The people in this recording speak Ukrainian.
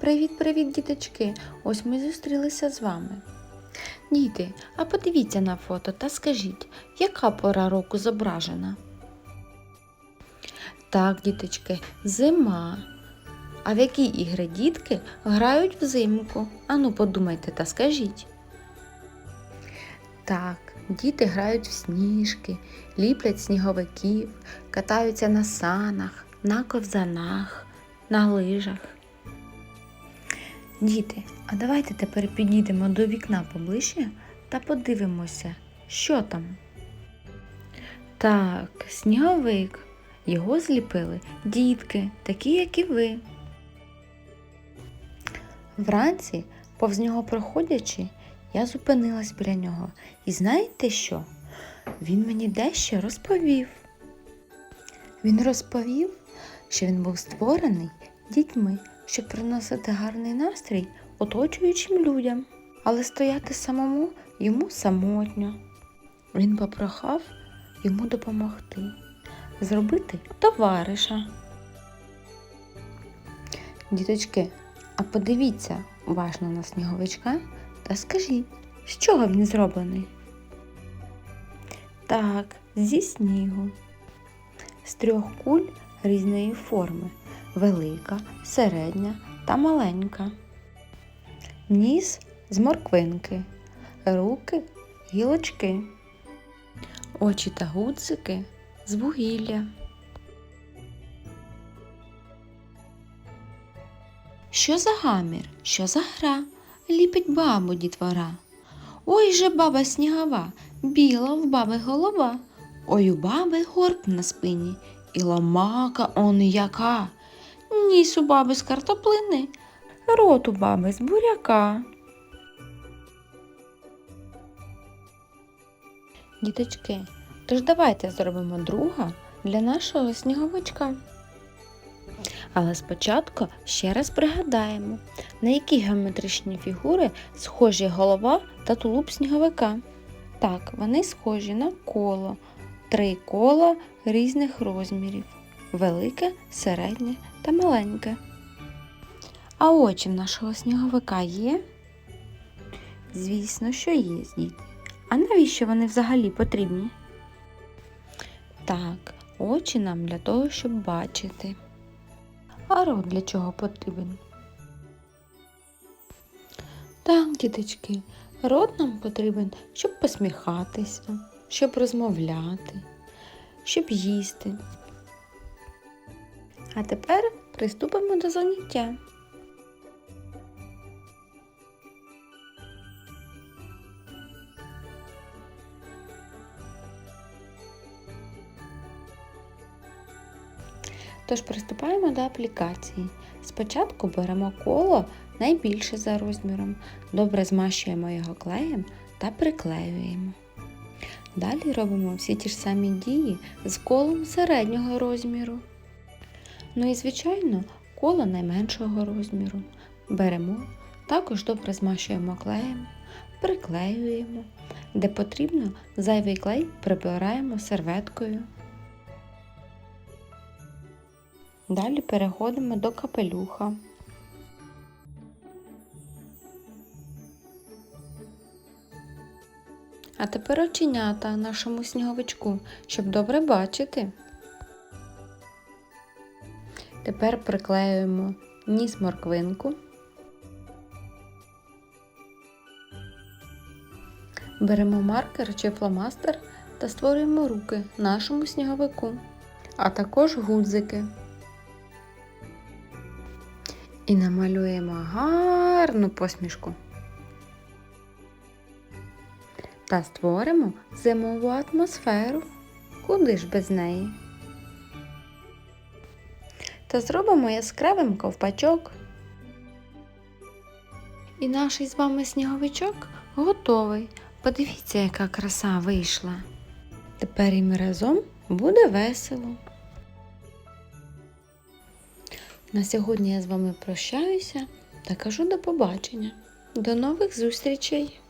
Привіт-привіт, діточки! Ось ми зустрілися з вами. Діти, а подивіться на фото та скажіть, яка пора року зображена? Так, діточки, зима. А в які ігри дітки грають взимку? Ану, подумайте та скажіть. Так, діти грають в сніжки, ліплять сніговиків, катаються на санах, на ковзанах, на лижах. Діти, а давайте тепер підійдемо до вікна поближче та подивимося, що там. Так, сніговик. Його зліпили дітки, такі, як і ви. Вранці, повз нього проходячи, я зупинилась біля нього. І знаєте що? Він мені дещо розповів. Він розповів, що він був створений дітьми, щоб приносити гарний настрій оточуючим людям, але стояти самому йому самотньо. Він попрохав йому допомогти, зробити товариша. Діточки, а подивіться уважно на сніговичка та скажіть, з чого він зроблений? Так, зі снігу. З трьох куль різної форми велика, середня та маленька. Ніс з морквинки, руки гілочки, очі та гудзики з вугілля. Що за гамір, що за гра? Ліпить бабу дітвора. Ой же баба снігова, біла в баби голова. Ой у баби горб на спині, і ломака он яка. Ніс у баби з картоплини, рот у баби з буряка. Діточки, тож давайте зробимо друга для нашого сніговичка. Але спочатку ще раз пригадаємо, на які геометричні фігури схожі голова та тулуб сніговика. Так, вони схожі на коло, три кола різних розмірів велике, середнє та маленьке. А очі в нашого сніговика є? Звісно, що є, діти. А навіщо вони взагалі потрібні? Так, очі нам для того, щоб бачити. А рот для чого потрібен? Так, діточки, рот нам потрібен, щоб посміхатися, щоб розмовляти, щоб їсти. А тепер приступимо до заняття. Тож приступаємо до аплікації. Спочатку беремо коло найбільше за розміром, добре змащуємо його клеєм та приклеюємо. Далі робимо всі ті ж самі дії з колом середнього розміру. Ну і, звичайно, коло найменшого розміру. Беремо, також добре змащуємо клеєм, приклеюємо, де потрібно зайвий клей прибираємо серветкою. Далі переходимо до капелюха. А тепер оченята нашому сніговичку, щоб добре бачити. Тепер приклеюємо ніс морквинку. Беремо маркер чи фломастер та створюємо руки нашому сніговику, а також гудзики. І намалюємо гарну посмішку. Та створимо зимову атмосферу. Куди ж без неї? Та зробимо яскравим ковпачок. І наш із вами сніговичок готовий. Подивіться, яка краса вийшла. Тепер ми разом буде весело. На сьогодні я з вами прощаюся та кажу до побачення. До нових зустрічей!